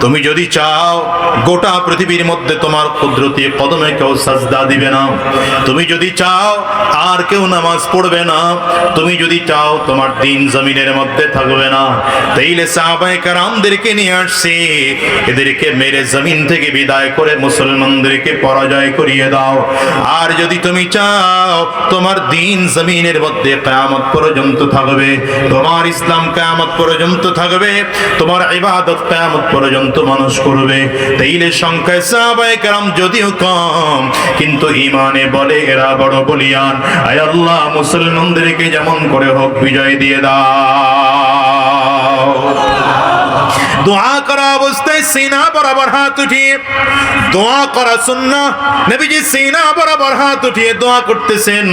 তুমি যদি চাও, গোটা পৃথিবীর মধ্যে তোমার কুদরতি কদমে কেউ সাজদা দিবে না। তুমি যদি চাও, আর কেউ নামাজ পড়বে না। তুমি যদি চাও, তোমার দিন জমিনের মধ্যে থাকবে না। তাইলে সাহাবায়ে কারামদেরকে নিয়ে আসছি। এদেরকে মেরে জমিন থেকে বিদায় করে মুসলমানদেরকে পরাজয় করিয়ে দাও। আর যদি তুমি চাও, তোমার দিন জমিনের মধ্যে কিয়ামত পর্যন্ত থাকবে, তোমার ইসলাম কিয়ামত পর্যন্ত থাকবে, তোমার ইবাদত কিয়ামত পর্যন্ত মানুষ করবে। তাইলে সংখ্যায় সাহাবায়ে কেরাম যদিও কম, কিন্তু ইমানে বলে এরা বড় বলিয়ান। আয় আল্লাহ, মুসলমানদেরকে যেমন করে হোক বিজয় দিয়ে দাও। দোয়া করা অবস্থায় সিনা বরাবর হাত উঠিয়ে, দোয়া করা সুন্না নবীজি সিনা বরাবর হাত উঠিয়ে দোয়া করতেছেন।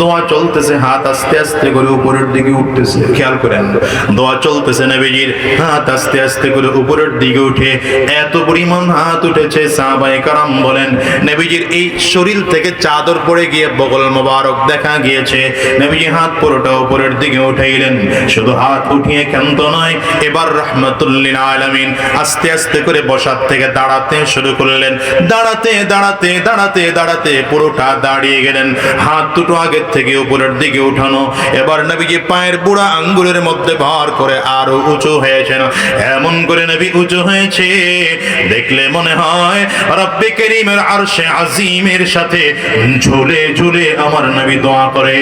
দোয়া চলতেছে, হাত আস্তে আস্তে করে উপরের দিকে উঠতেছে। খেয়াল করেন, দোয়া চলতেছে নবীজির, হাত আস্তে আস্তে করে উপরের দিকে উঠে, এত পরিমাণ হাত উঠেছে, সাহাবায়ে কারাম বলেন, নবীজির এই শরীর থেকে চাদর পড়ে গিয়ে বগল মোবারক দেখা গিয়েছে। নবীজি হাত পুরোটা উপরের দিকে উঠাইলেন, শুধু হাত উঠিয়ে ক্ষান্ত নয়, এবার রহমতুল্লিল আলামিন। আস্তে আস্তে করে বসার থেকে দাঁড়াতে শুরু করলেন। দাঁড়াতে দাঁড়াতে দাঁড়াতে দাঁড়াতে পুরোটা দাঁড়িয়ে গেলেন। হাত দুটো আগের থেকে উপরের দিকে উঠানো। এবার নবীজি পায়ের বুড়া আঙ্গুলের মধ্যে ভার করে আরও উঁচু হয়েছেন। এমন করে নবী উঁচু হয়েছে। দেখলে মনে হয় রব্বে করিমের আরশে আজিমের সাথে ঝুলে ঝুলে আমার নবী দোয়া করে।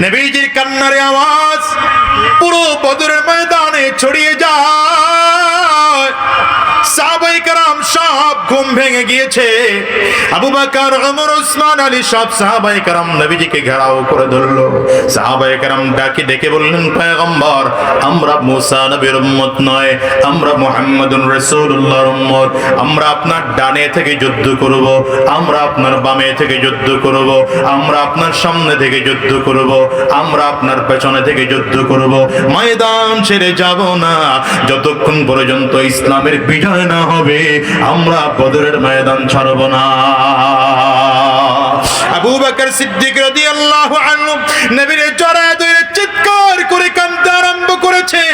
নবীজির কান্নারে আওয়াজ পুরো বদরের ময়দানে ছড়িয়ে যায়। সাবাইকার সব ঘুম ভেঙে গিয়েছে। আবু বকর, ওমর ওসমান আলী সব সাহাবাই কারাম নবীজিকে ঘেরাও করে ধরলো। সাহাবাই কারাম ডাকে ডেকে বললেন, পয়গম্বর, আমরা মুসা নবীর উম্মত নয়, আমরা মুহাম্মদুর রাসূলুল্লাহর উম্মত। আমরা আপনার ডানে থেকে যুদ্ধ করব, আমরা আপনার বামে থেকে যুদ্ধ করব, আমরা আপনার সামনে থেকে যুদ্ধ করব, আমরা আপনার পেছনে থেকে যুদ্ধ করব। ময়দান ছেড়ে যাব না, যতক্ষণ পর্যন্ত ইসলামের বিজয় না হবে, আমরা বদরের ময়দান ছাড়ব না। আবু বকর সিদ্দিক রাদিয়াল্লাহু আনহু নবীর জড়ায় করেছে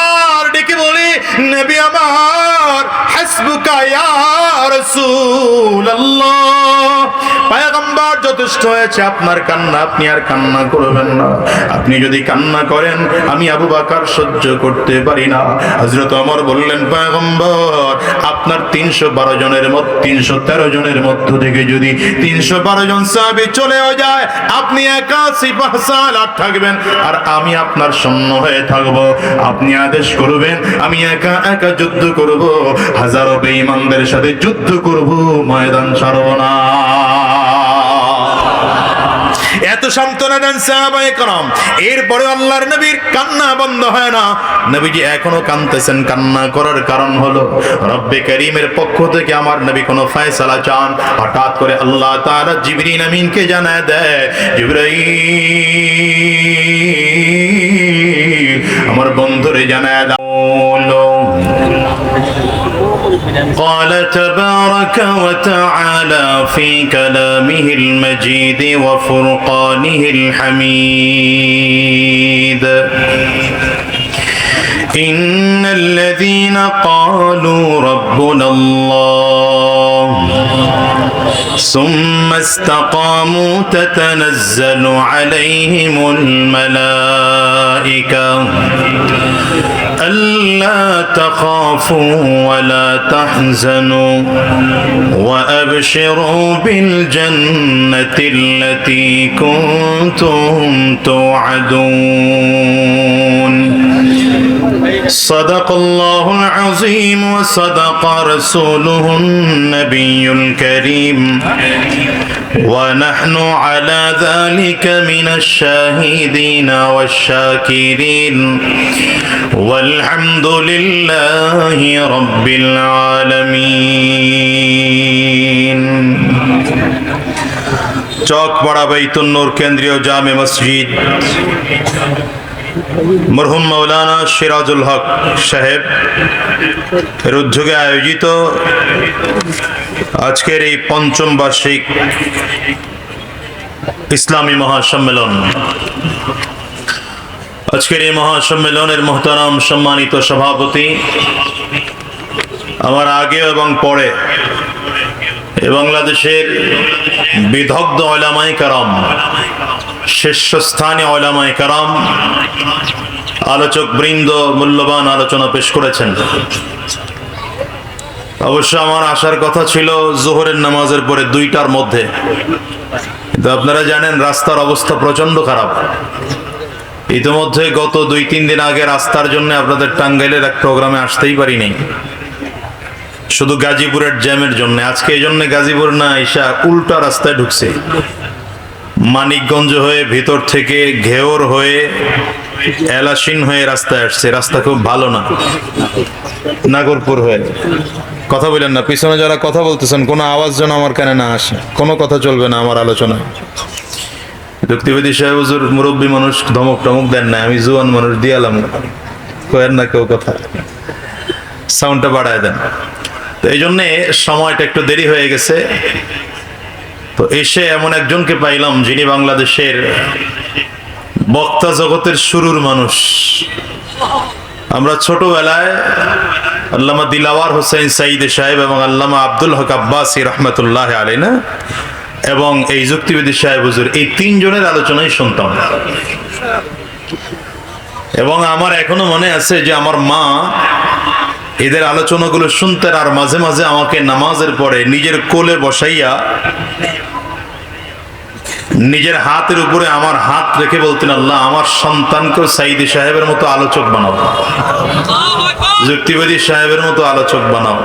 আর ডেকে বলে, নবী আমার আপনি যদি কান্না করেন, আমি আবু বকর সহ্য করতে পারি না। হযরত ওমর বললেন, পয়গম্বর, আপনার তিনশো বারো জনের তিনশো তেরো জনের মধ্য থেকে যদি তিনশো বারো জন সাহাবি চলেও যায়, আপনি একা সিপাহ থাকবেন। আর আমি আপনার সৈন্য হয়ে থাকব। আপনি আদেশ করবেন, আমি একা একা যুদ্ধ করব। হাজারো বেঈমানদের সাথে যুদ্ধ করব, ময়দান ছাড়ব না। এত সান্ত্বনা দেন সাহাবায়ে کرام এরপরে আল্লাহর নবীর কান্না বন্ধ হয় না নবীজি এখনো কাঁদতেছেন কান্না করার কারণ হলো রব্বে করিমের পক্ষ থেকে আমার নবী কোনো ফয়সালা চান হঠাৎ করে আল্লাহ তাআলা জিবরিল আমিনকে জানায় দেয় জিবরাইল আমার বন্ধুরে জানায় قال تبارك وتعالى في كلامه المجيد وفرقانه الحميد. إن الذين قالوا ربنا الله ثم استقاموا تتنزل عليهم الملائكة ألا تخافوا ولا تحزنوا وأبشروا بالجنة التي كنتم توعدون. صدق الله العظيم وصدق رسوله النبي الكريم. ونحن على ذلك من الشاهدين والشاكرين والحمد لله رب العالمين চকপাড়া বাইতুন্নুর কেন্দ্রীয় জামে মসজিদ মরহুম মৌলানা সিরাজুল হক সাহেব এর উদ্যোগে আয়োজিত আজকের এই পঞ্চম বার্ষিক ইসলামী মহাসম্মেলন। আজকের এই মহাসম্মেলনের মহতারাম সম্মানিত সভাপতি, আমার আগে এবং পরে বাংলাদেশের বিদগ্ধ ওলামাই কারাম, শীর্ষস্থানীয় ওলামাই কারাম আলোচক বৃন্দ মূল্যবান আলোচনা পেশ করেছেন। অবশ্য আমার আসার কথা ছিল জোহরের নামাজের পরে দুইটার মধ্যে। কিন্তু আপনারা জানেন, রাস্তার অবস্থা প্রচণ্ড খারাপ। ইতিমধ্যে গত দুই, তিন দিন আগে রাস্তার জন্য আপনাদের টাঙ্গাইলের এক প্রোগ্রামে আসতেই পারিনি। শুধু গাজীপুরের জ্যামের জন্য। আজকে এই জন্য গাজীপুর না, এসা উল্টা রাস্তায় ঢুকছে। মানিকগঞ্জ হয়ে ভিতর থেকে ঘেওর হয়ে এলাসিন হয়ে রাস্তায় আসছে, রাস্তা খুব ভালো না। নাগরপুর হয়ে। কথা বলেন না, পিছনে যারা কথা বলতেছেন, কোনো আওয়াজ যেন আমার কানে না আসে। কোনো কথা চলবে না আমার আলোচনায়। যুক্তিবাদী সাহেব হুজুর, মুরব্বী মানুষ ধমক টমক দেন না আমি জুয়ান মানুষ দিয়ালাম কয়েন না কেউ কথা। সাউন্ডটা বাড়ায় দেন। তো এই জন্যে সময়টা একটু দেরি হয়ে গেছে। তো এসে এমন একজনকে পাইলাম যিনি বাংলাদেশের বক্তা জগতের শুরুর মানুষ। আমরা ছোটবেলায় আল্লামা দিলাওয়ার হোসেন সাইদ সাহেব এবং আল্লামা আব্দুল হক আব্বাসি রহমতুল্লাহ আলী না, এবং এই যুক্তিবিদী সাহেব হুজুর, এই তিনজনের আলোচনাই শুনতাম। এবং আমার এখনও মনে আছে যে আমার মা এদের আলোচনাগুলো শুনতেন আর মাঝে মাঝে আমাকে নামাজের পরে নিজের কোলে বসাইয়া নিজের হাতের উপরে আমার হাত রেখে বলতেন, আল্লাহ, আমার সন্তানকেও সাইদি সাহেবের মতো আলোচক বানাও। যুক্তিবাদী সাহেবের মতো আলোচক বানাও।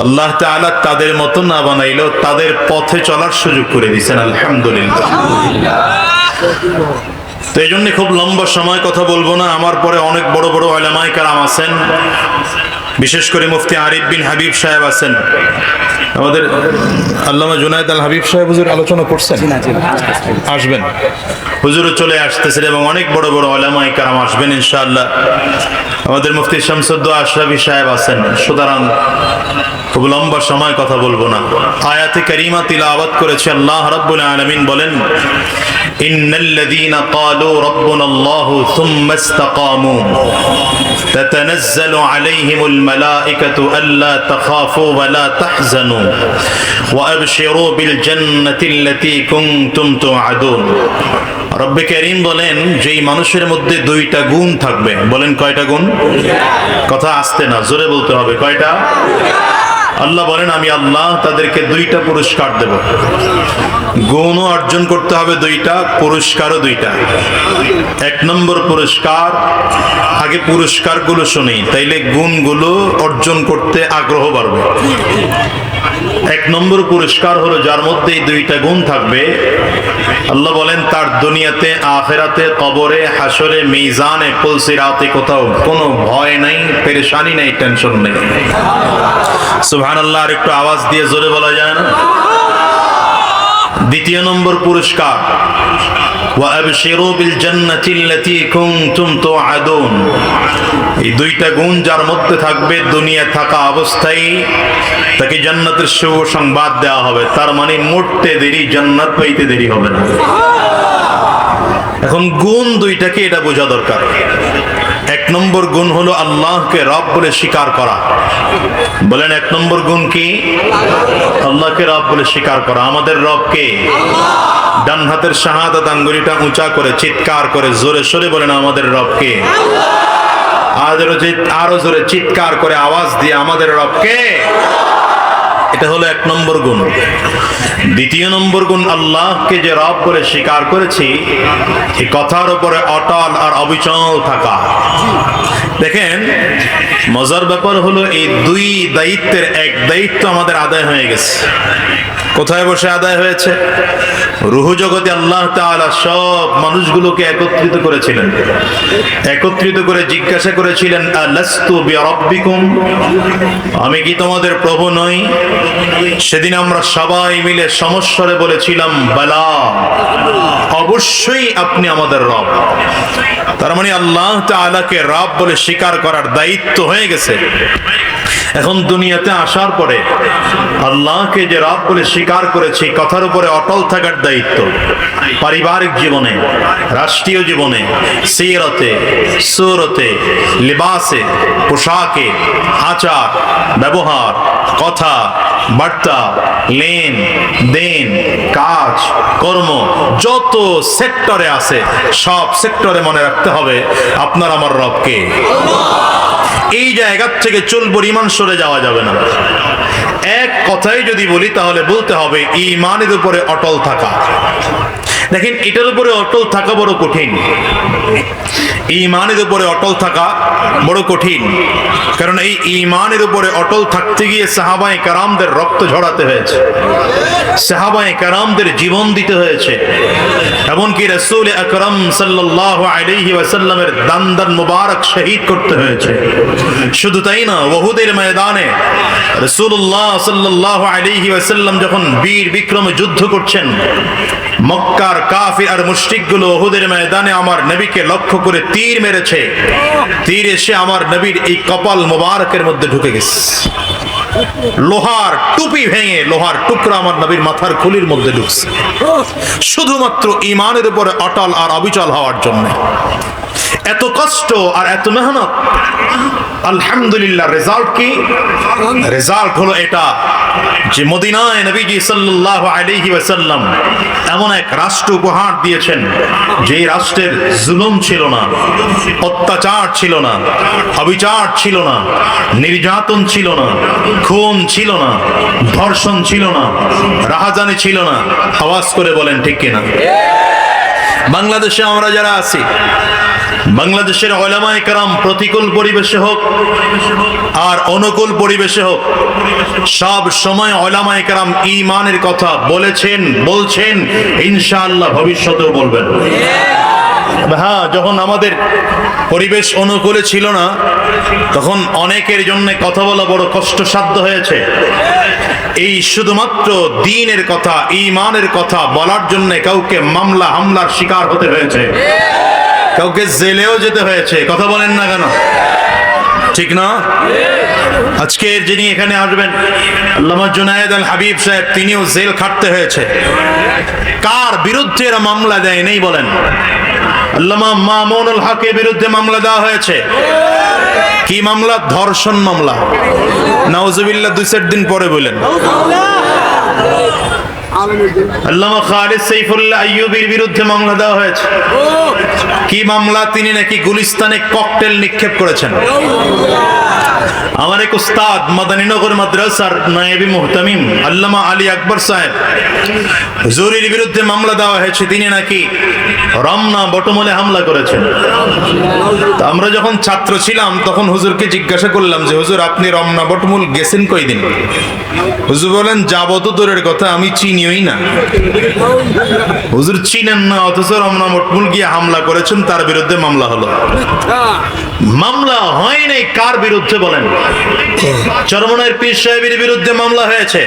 আল্লাহ তাআলা তাদের মতো না বানাইলেও তাদের পথে চলার সুযোগ করে দিয়েছেন, আলহামদুলিল্লাহ। তো এই জন্য খুব লম্বা সময় কথা বলব না। আমার পরে অনেক বড় বড় আলামাই কালাম আছেন। বিশেষ করে মুফতি আরিফ বিন হাবিব সাহেব আছেন। আমাদের আল্লামা জুনায়দ আল হাবিব সাহেব হুজুর আলোচনা করছেন। আসবেন। হুজুরও চলে আসতেছেন এবং অনেক বড় বড় আলামাই কালাম আসবেন ইনশাআল্লাহ। আমাদের মুফতি শামসুদ্দ আশরাফি সাহেব আছেন। সুতরাং খুব লম্বা সময় কথা বলব না। আয়াতে কারিমা তিলাওয়াত করেছে আল্লাহ রাব্বুল আলামিন বলেন ইন্নাল্লাযীনা ক্বালু রাব্বুনাল্লাহু থুম্মা ইসতাকামু। تتنزل عليهم الملائكة ألا تخافوا ولا تحزنوا وأبشروا بالجنة التي كنتم توعدون রব্বে করিম বলেন যেই মানুষের মধ্যে দুইটা গুণ থাকবে বলেন কয়টা গুণ কথা আসতে না জোরে বলতে হবে কয়টা আল্লাহ বলেন, আমি আল্লাহ তাদেরকে দুইটা পুরস্কার দেব। গুণও অর্জন করতে হবে দুইটা, পুরস্কারও দুইটা। এক নম্বর পুরস্কার, আগে পুরস্কারগুলো শুনি, তাইলে গুণগুলো অর্জন করতে আগ্রহ বাড়বে। এক নম্বর পুরস্কার হলো যার মধ্যে এই দুইটা গুণ থাকবে। আল্লাহ বলেন, তার দুনিয়াতে, আখেরাতে, কবরে হাসরে মিজানে পুলসিরাতে কোথাও কোনো ভয় নাই, পেরেশানি নাই, টেনশন নেই। সুহান আল্লাহ একটু আওয়াজ দিয়ে জোরে বলা যায় না? দ্বিতীয় নম্বর পুরস্কার وأبشروا بالجنة التي كنتم توعدون এই দুইটা গুণ যার মধ্যে থাকবে দুনিয়া থাকা অবস্থায় তাকে জান্নাতের শুভ সংবাদ দেওয়া হবে তার মানে মরতে দেরি জান্নাত পাইতে দেরি হবে না এখন গুণ দুইটাকে এটা বোঝা দরকার এক নম্বর গুণ হলো আল্লাহকে রব বলে স্বীকার করা। বলেন এক নম্বর গুণ কি? আল্লাহকে রব বলে স্বীকার করা। আমাদের রবকে ডান হাতের শাহাদাত আঙ্গুলিটা উঁচা করে, চিৎকার করে, জোরে সরে বলেন আমাদের রবকে আরও জোরে চিৎকার করে আওয়াজ দিয়ে আমাদের রবকে এটা হলো এক নম্বর গুণ। দ্বিতীয় নম্বর গুণ আল্লাহকে যে রব করে স্বীকার করেছি এই কথার উপরে অটল আর অবিচল থাকা। দেখেন, মজার ব্যাপার হলো এই দুই দায়িত্বের এক দায়িত্ব আমাদের আদায় হয়ে গেছে। কোথায় বসে আদায় হয়েছে? রুহু জগতে আল্লাহ সব মানুষগুলোকে একত্রিত করেছিলেন। একত্রিত করে জিজ্ঞাসা করেছিলেন আমি কি তোমাদের প্রভু নই? সেদিন আমরা সবাই মিলে সমস্বরে বলেছিলাম, বালা, অবশ্যই আপনি আমাদের রব। তার মানে আল্লাহ তাআলাকে রব বলে স্বীকার করার দায়িত্ব হয়ে গেছে। এখন দুনিয়াতে আসার পরে আল্লাহকে যে রব বলে স্বীকার করেছি, কথার উপরে অটল থাকার দায়িত্ব। পারিবারিক জীবনে, রাষ্ট্রীয় জীবনে সিরতে সুরতে, লিবাসে, পোশাকে, আচার, ব্যবহার, কথা বার্তা, লেন, দেন, কাজ, কর্ম, যত সেক্টরে আছে, সব সেক্টরে মনে রাখতে হবে আপনার আমার রবকে। এই জায়গার থেকে চুল ইমান সরে যাওয়া যাবে না। এক কথাই যদি বলি, তাহলে বলতে হবে ইমানের উপরে অটল থাকা। দেখেন, এটার উপরে অটল থাকা বড় কঠিন। ইমানের উপরে অটল থাকা বড় কঠিন। কারণ এই ইমানের উপরে অটল থাকতে গিয়ে সাহাবাই কারামদের রক্ত ঝরাতে হয়েছে। সাহাবাই কারামদের জীবন দিতে হয়েছে। এমনকি রসুল আকরম ওয়াসাল্লামের দান দান মুবারক শহীদ করতে হয়েছে। শুধু তাই না ওহুদের ময়দানে রসুল্লাহ সাল্লাহ আলাইহি ওয়াসাল্লাম যখন বীর বিক্রমে যুদ্ধ করছেন মক্কার কাফি আর মুশরিকগুলো ওহুদের ময়দানে আমার নবীকে লক্ষ্য করে তীর মেরেছে। তীর এসে আমার নবীর এই কপাল মোবারকের মধ্যে ঢুকে গেছে। লোহার টুপি ভেঙে, লোহার টুকরা আমার নবীর মাথার খুলির মধ্যে ঢুকছে। শুধুমাত্র ইমানের উপরে অটল আর অবিচল হওয়ার জন্য। এত কষ্ট আর এত মেহনত আলহামদুলিল্লাহ রেজাল্ট কি? রেজাল্ট হলো এটা যে মদিনায় নবীজি সাল্লাল্লাহু আলাইহি ওয়াসাল্লাম এমন এক রাষ্ট্র উপহার দিয়েছেন যে রাষ্ট্রের জুলুম ছিল না, অত্যাচার ছিল না, অবিচার ছিল না, নির্যাতন ছিল না, খুন ছিল না, ধর্ষণ ছিল না, রাহাজানি ছিল না। আওয়াজ করে বলেন ঠিক কিনা? বাংলাদেশে আমরা যারা আছি বাংলাদেশের ওলামায়ে কারাম প্রতিকূল পরিবেশে হোক আর অনুকূল পরিবেশে হোক, সব সময় ওলামায়ে কারাম ইমানের কথা বলেছেন, বলছেন, ইনশাআল্লাহ ভবিষ্যতেও বলবেন। হ্যাঁ যখন আমাদের পরিবেশ অনুকূলে ছিল না, তখন অনেকের জন্য কথা বলা বড় কষ্টসাধ্য হয়েছে। এই শুধুমাত্র দিনের কথা ইমানের কথা বলার জন্য কাউকে মামলা, হামলার শিকার হতে হয়েছে। কাউকে জেলেও যেতে হয়েছে, কথা বলেন না কেন? ঠিক না? আজকের যিনি এখানে আসবেন, আল্লামা জুনায়েদ আল হাবিব সাহেব, তিনিও জেল খাটতে হয়েছে। কার বিরুদ্ধে এরা মামলা দেয় নেই বলেন? আল্লামা মামুনুল হকের বিরুদ্ধে মামলা দেওয়া হয়েছে। কি মামলা? ধর্ষণ মামলা। নাউজুবিল্লাহ দুই চার দিন পরে বলেন। বিরুদ্ধে মামলা দেওয়া হয়েছে। তিনি নাকি রমনা বটমলে হামলা করেছেন। আমরা যখন ছাত্র ছিলাম, তখন হুজুরকে জিজ্ঞাসা করলাম যে, হুজুর, আপনি রমনা বটমূল গেছেন কয়দিন? হুজুর বলেন যাব তো দূরের কথা, আমি চিনিওই না। হুজুর চিনেন না, অথচ রমনা বটমূল গিয়ে হামলা করেছেন, তার বিরুদ্ধে মামলা হলো। মামলা কার বিরুদ্ধে বলেন? চরমনের পীর সাহেবের বিরুদ্ধে মামলা হয়েছে।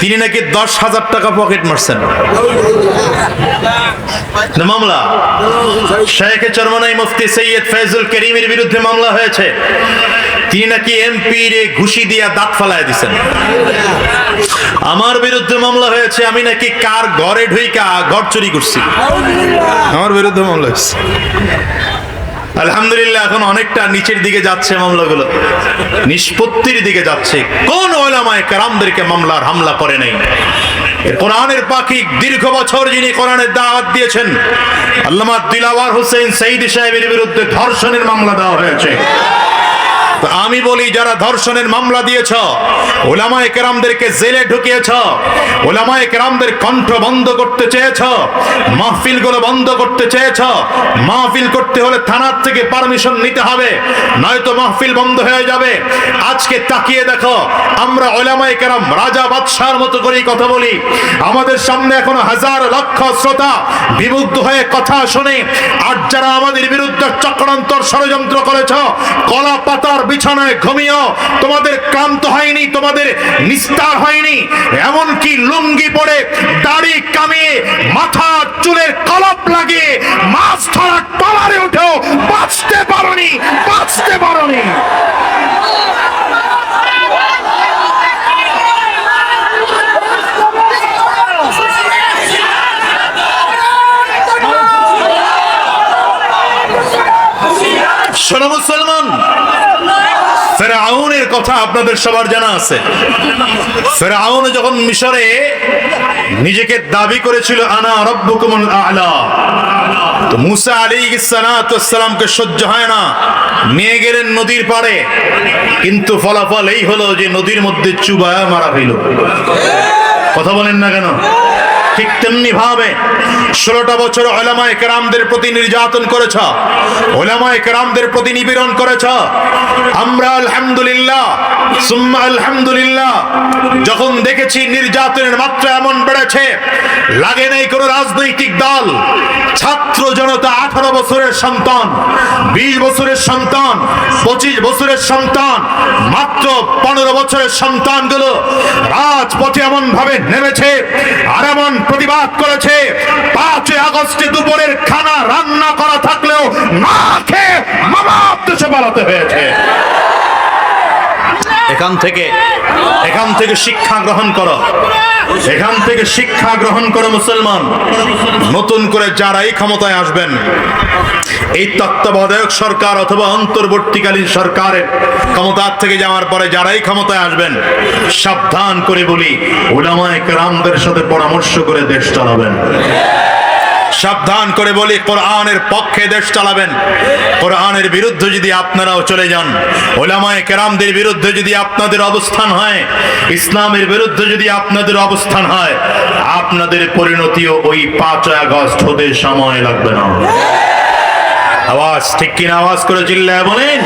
তিনি নাকি দশ হাজার টাকা পকেট মারছেন। মামলা। শেখে চরমনাই মুফতি সৈয়দ করিমের বিরুদ্ধে মামলা হয়েছে। তিনি নাকি ঘুষি দিয়া দাঁত ফালায় দিছেন। আমার বিরুদ্ধে মামলা হয়েছে। আমি নাকি কার ঘরে ঢুইকা ঘর চুরি করছি? আমার বিরুদ্ধে মামলা হয়েছে। আলহামদুলিল্লাহ এখন অনেকটা নিচের দিকে যাচ্ছে মামলাগুলো। নিষ্পত্তির দিকে যাচ্ছে। কোন ওলামায় কারামদেরকে মামলার হামলা করে নাই? কোরআনের পাখি দীর্ঘ বছর যিনি কোরআনের দাওয়াত দিয়েছেন আল্লামা দিলাওয়ার হোসেন সঈদ সাহেবের বিরুদ্ধে ধর্ষণের মামলা দেওয়া হয়েছে। আমি বলি, যারা ধর্ষণের মামলা দিয়েছ, ওলামায়ে কেরামদেরকে জেলে ঢুকিয়েছ, ওলামায়ে কেরামদের কণ্ঠ বন্ধ করতে চেয়েছ মাহফিলগুলো বন্ধ করতে চেয়েছ, মাহফিল করতে হলে থানার থেকে পারমিশন নিতে হবে, নয়তো মাহফিল বন্ধ হয়ে যাবে। আজকে তাকিয়ে দেখো, আমরা ওলামায়ে কেরাম রাজা বাদশার মতো করেই কথা বলি। আমাদের সামনে এখনও হাজার লক্ষ শ্রোতা বিমুগ্ধ হয়ে কথা শুনে, আর যারা আমাদের বিরুদ্ধে চক্রান্তর ষড়যন্ত্র করেছ কলা পাতার বিছানায় ঘুমিয়েও তোমাদের ক্লান্ত হয়নি, তোমাদের নিস্তার হয়নি, এমনকি লুঙ্গি পরে দাড়ি কামিয়ে, মাথা চুলের কলপ লাগিয়ে, মাছ ধরার টলারে উঠেও বাঁচতে পারোনি বাঁচতে পারোনি। কথা আপনাদের সবার জানা আছে। ফেরাউন যখন মিশরে নিজেকে দাবি করেছিল, আনা রব্বুকুমুল আলা তো মুসা আলী সালামকে সহ্য হয় না। নিয়ে গেলেন নদীর পাড়ে। কিন্তু ফলাফল এই হলো যে নদীর মধ্যে চুবায়া মারা হইল। কথা বলেন না কেন? ঠিক তেমনি ভাবে ষোলোটা বছর ওলামায় কেরামদের প্রতি নির্যাতন করেছ, ওলামায় কেরামদের প্রতি নিপীড়ন করেছ। আমরা আলহামদুলিল্লাহ, সুম্মা আলহামদুলিল্লাহ, যখন দেখেছি নির্যাতনের মাত্রা এমন বেড়েছে, লাগে নেই কোনো রাজনৈতিক দল, ছাত্র জনতা আঠারো বছরের সন্তান, বিশ বছরের সন্তান, পঁচিশ বছরের সন্তান, মাত্র পনেরো বছরের সন্তানগুলো রাজপথে এমন ভাবে নেমেছে, আর এমন প্রতিবাদ করেছে। পাঁচই আগস্টে দুপুরের খানা রান্না করা থাকলেও না খেয়ে মামা দেশে পালাতে হয়েছে। এখান থেকে এখান থেকে শিক্ষা গ্রহণ করো। এখান থেকে শিক্ষা গ্রহণ করো মুসলমান। নতুন করে যারাই ক্ষমতায় আসবেন, এই তত্ত্বাবধায়ক সরকার অথবা অন্তর্বর্তীকালীন সরকারের ক্ষমতার থেকে যাওয়ার পরে যারাই ক্ষমতায় আসবেন, সাবধান করে বলি ওলামায় কেরামদের সাথে পরামর্শ করে দেশ চালাবেন। সাবধান করে বলি, কোরআনের পক্ষে দেশ চালাবেন। কোরআনের বিরুদ্ধে যদি আপনারাও চলে যান, ওলামায় কেরামদের বিরুদ্ধে যদি আপনাদের অবস্থান হয়, ইসলামের বিরুদ্ধে যদি আপনাদের অবস্থান হয়, আপনাদের পরিণতিও ওই পাঁচ আগস্ট হতে সময় লাগবে না। আওয়াজ ঠিক কিনা আওয়াজ করে চিল্লায় বলেন?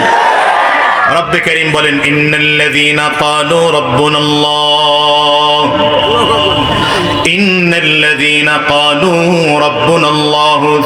রব্বে করিম বলেন, ইন্নাল্লাযীনা ক্বালু রাব্বুনাল্লাহ। ইন্নাল্লাযীনা ক্বালু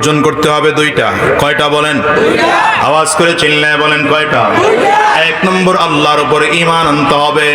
অর্জন করতে হবে দুইটা। কয়টা বলেন? আওয়াজ করে চিল্লায় বলেন কয়টা? এক নম্বর, আল্লাহর উপরে ইমান আনতে হবে।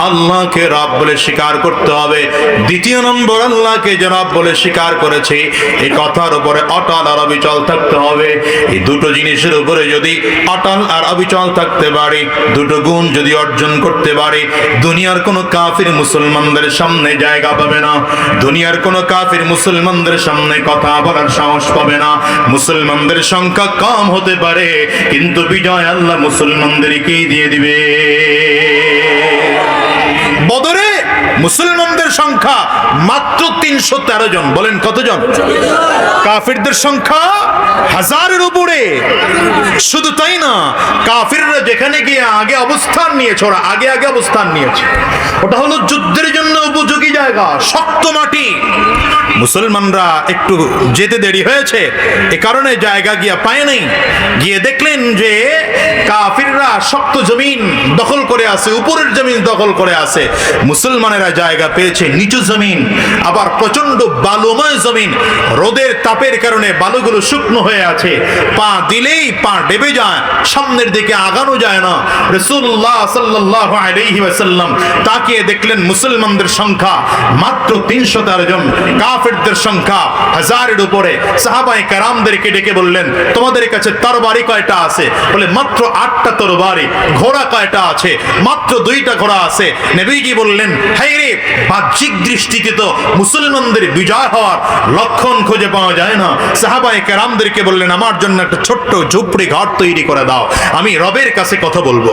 আল্লাহকে রব বলে স্বীকার করতে হবে। দ্বিতীয় নম্বর, আল্লাহকে যে রব বলে স্বীকার করেছে, এই কথার উপরে অটল আর অবিচল থাকতে হবে। এই দুটো জিনিসের উপরে যদি অটল আর অবিচল থাকতে পারে, দুটো গুণ যদি অর্জন করতে পারে, দুনিয়ার কোনো কাফির মুসলমানদের সামনে জায়গা পাবে না। দুনিয়ার কোনো কাফির মুসলমানদের সামনে কথা বলার সাহস পাবে না। মুসলমানদের সংখ্যা কম হতে পারে কিন্তু বিজয় আল্লাহ মুসলমানদেরকেই দিয়ে দিবে। মুসলমানদের সংখ্যা মাত্র তিনশো তেরো জন। বলেন কতজন? কাফিরদের সংখ্যা হাজারের উপরে। শুধু তাই না, কাফিররা যেখানে গিয়ে আগে অবস্থান নিয়েছে, ওরা আগে আগে অবস্থান নিয়েছে। ওটা হলো যুদ্ধের জন্য উপযোগী জায়গা, শক্ত মাটি। মুসলমানরা একটু যেতে দেরি হয়েছে, এ কারণে জায়গা গিয়া পায় নাই। গিয়ে দেখলেন যে কাফিররা শক্ত জমিন দখল করে আছে, উপরের জমিন দখল করে আছে। মুসলমানেরা জায়গা পেয়েছে, নিচু জমিন, আবার প্রচণ্ড বালুময় জমিন। রোদের তাপের কারণে বালুগুলো শুকনো হয়ে আছে। পা দিলেই পা ডেবে যায়, সামনের দিকে আগানো যায় না। রসুল্লাহ সাল্লাহ আলাইহি ওয়াসাল্লাম তাকিয়ে দেখলেন মুসলমানদের সংখ্যা মাত্র তিনশো তেরো জন, কাফেরদের সংখ্যা হাজারের উপরে। সাহাবাই কারামদেরকে ডেকে বললেন, তোমাদের কাছে তরবারি কয়টা আছে? বলে, মাত্র আটটা তরবারি, ঘোড়া কয়টা আছে? মাত্র দুইটা ঘোড়া আছে। নবীজি বললেন, হাই রে বাহ্যিক দৃষ্টিতে তো মুসলমানদের বিজয় হওয়ার লক্ষণ খুঁজে পাওয়া যায় না। সাহাবায় কেরামদেরকে বললেন, আমার জন্য একটা ছোট্ট ঝুপড়ি ঘর তৈরি করে দাও। আমি রবের কাছে কথা বলব।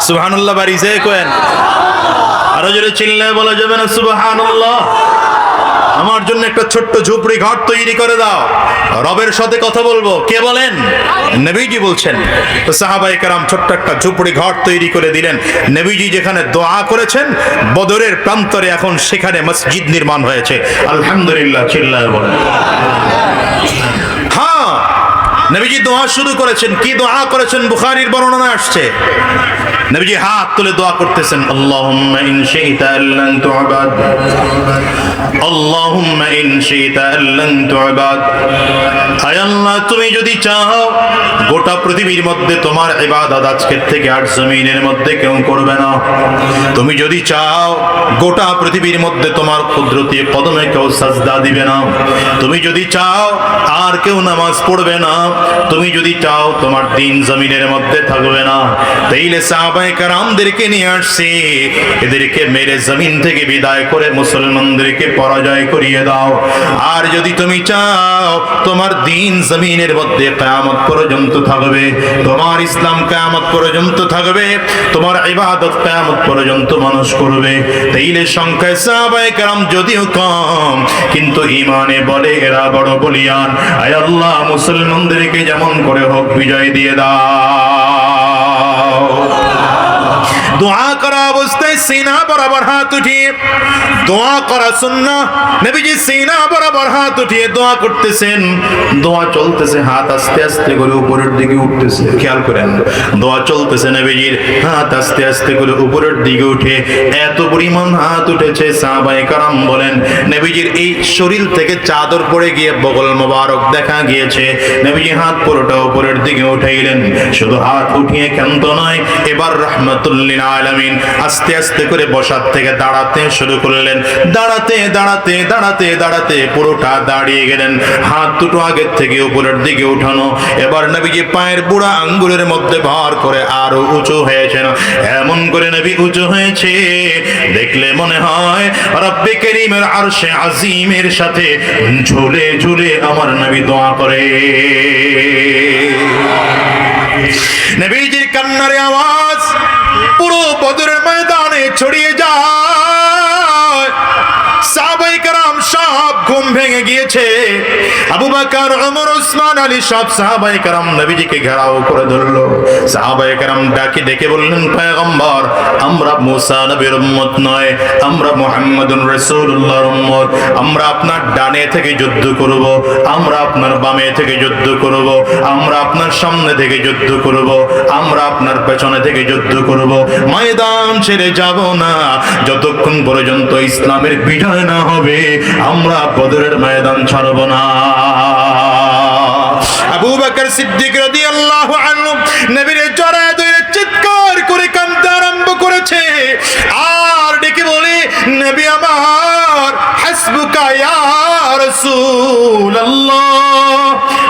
সুবহানাল্লাহ, বাড়ি যে কেন আরও জোরে চিনলে বলা যাবে না, সুবহানাল্লাহ। আমার জন্য একটা ছোট্ট ঝুপড়ি ঘর তৈরি করে দাও। রবের সাথে কথা বলব। কে বলেন? নবীজি বলছেন। তো সাহাবাই কারাম ছোট্ট একটা ঝুপড়ি ঘর তৈরি করে দিলেন। নবীজি যেখানে দোয়া করেছেন, বদরের প্রান্তরে এখন সেখানে মসজিদ নির্মাণ হয়েছে। আলহামদুলিল্লাহ, চিল্লায় বলেন। হ্যাঁ নবীজি দোয়া শুরু করেছেন। কি দোয়া করেছেন? বুখারির বর্ণনা আসছে। নবীজি হাত তুলে দোয়া করতেছেন, আল্লাহুম্মা ইন শি'তা আল্লান তু'বাদ, আল্লাহুম্মা ইন শি'তা আল্লান তু'বাদ। হায় আল্লাহ, তুমি যদি চাও গোটা পৃথিবীর মধ্যে তোমার ইবাদত আজকের থেকে আর জমিনের মধ্যে কেউ করবে না। তুমি যদি চাও গোটা পৃথিবীর মধ্যে তোমার কুদরতি কদমে কেউ সাজদা দিবে না। তুমি যদি চাও আর কেউ নামাজ পড়বে না। তুমি যদি চাও তোমার দিন জমিনের মধ্যে থাকবে না। তাইলে কারামদেরকে নিয়ে আসছি। এদেরকে মেরে জমিন থেকে বিদায় করে মুসলমানদেরকে পরাজয় করিয়ে দাও। আর যদি তুমি চাও, তোমার দিন জমিনের মধ্যে কিয়ামত পর্যন্ত থাকবে, তোমার ইসলাম কিয়ামত পর্যন্ত থাকবে, তোমার ইবাদত কিয়ামত পর্যন্ত মানুষ করবে। সংখ্যায় কারাম যদিও কম, কিন্তু ইমানে বলে এরা বড় বলিয়ান। আল্লাহ, মুসলমানদেরকে যেমন করে হোক বিজয় দিয়ে দাও। দোয়া করা অবস্থায় সিনা বরাবর হাত উঠিয়ে দোয়া করা সুন্নাহ। নবীজি সিনা বরাবর হাত উঠিয়ে দোয়া করতেছেন। দোয়া চলতেছে, হাত আস্তে আস্তে করে উপরের দিকে উঠতেছে। খেয়াল করেন, দোয়া চলতেছে নবীজির, হাত আস্তে আস্তে করে উপরের দিকে উঠে এত পরিমাণ হাত উঠেছে, সাহাবায়ে কারাম বলেন, নবীজির এই শরীর থেকে চাদর পড়ে গিয়ে বগল মোবারক দেখা গিয়েছে। নবীজি হাত পুরোটা উপরের দিকে উঠাইলেন, শুধু হাত উঠিয়ে ক্ষান্ত নয়, এবার রহমতুল্লিল আলামিন আস্তে আস্তে করে বসার থেকে দাঁড়াতে শুরু করলেন। দাঁড়াতে দাঁড়াতে দাঁড়াতে দাঁড়াতে পুরোটা দাঁড়িয়ে গেলেন। হাত দুটো আগের থেকে উপরের দিকে উঠানো। এবার নবীজি পায়ের বুড়া আঙ্গুলের মধ্যে ভর করে আরও উঁচু হয়েছেন। এমন করে নবী উঁচু হয়েছে। দেখলে মনে হয় রব্বে করিমের আরশে আজিমের সাথে ঝুলে ঝুলে আমার নবী দোয়া করে। নবীজির কান্নারে আওয়াজ বদরের ময়দানে ছড়িয়ে যায়। সাহাবাই কারাম সব ঘুম ভেঙে গিয়েছে। আবু বকর ওমর উসমান, আলী সব সাহাবাই কারাম নবীজিকে ঘেরাও করে ধরলো। সাহাবাই কারাম ডাকি ডেকে বললেন, পয়গম্বর, আমরা মুসা নবীর উম্মত নয়, আমরা মুহাম্মদুর রাসূলুল্লাহর উম্মত। আমরা আপনার ডানে থেকে যুদ্ধ করব, আমরা আপনার বামে থেকে যুদ্ধ করব, আমরা আপনার সামনে থেকে যুদ্ধ করব, আমরা আপনার পেছনে থেকে যুদ্ধ করব। ময়দান ছেড়ে যাব না, যতক্ষণ পর্যন্ত ইসলামের বিজয় না হবে, আমরা বদরের ময়দান ছাড়ব না। আবু বকর সিদ্দিক রাদিয়াল্লাহু আনহু নবীর চিৎকার করে কাঁদতে আরম্ভ করেছে। আর ডেকে বলে, নবী আমার, হাসবুকা ইয়া রাসূলুল্লাহ।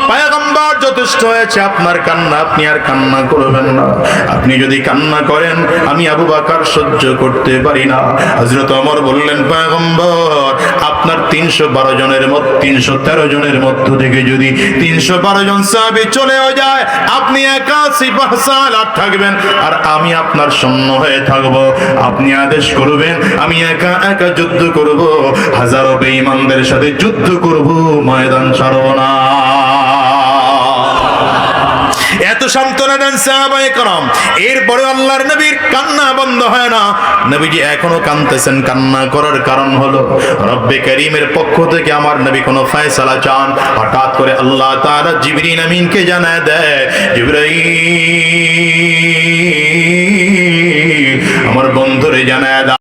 পয়গম্বর, যথেষ্ট হয়েছে আপনার কান্না, আপনি আর কান্না করবেন না। আপনি যদি কান্না করেন, আমি আবু বকর সহ্য করতে পারি না। হযরত ওমর বললেন, পয়গম্বর তিনশো বারো জনের মধ্যে তিনশো তেরো জনের মধ্য থেকে যদি তিনশো বারো জন সাহাবি চলেও যায়, আপনি একা সিপাহ আর থাকবেন। আর আমি আপনার শূন্য হয়ে থাকব। আপনি আদেশ করবেন, আমি একা একা যুদ্ধ করব। হাজারো বেঈমানদের সাথে যুদ্ধ করব, ময়দান ছাড়ব না। সান্ত্বনা দেন সাহাবায়ে کرام এরপরে আল্লাহর নবীর কান্না বন্ধ হয় না নবীজি এখনো কাঁদতেছেন কান্না করার কারণ হলো রব্বে করিমের পক্ষ থেকে আমার নবী কোনো ফয়সালা চান হঠাৎ করে আল্লাহ তাআলা জিবরিল আমিনকে জানায় দেয় জিবরাইল আমার বন্ধুরে জানায় দাও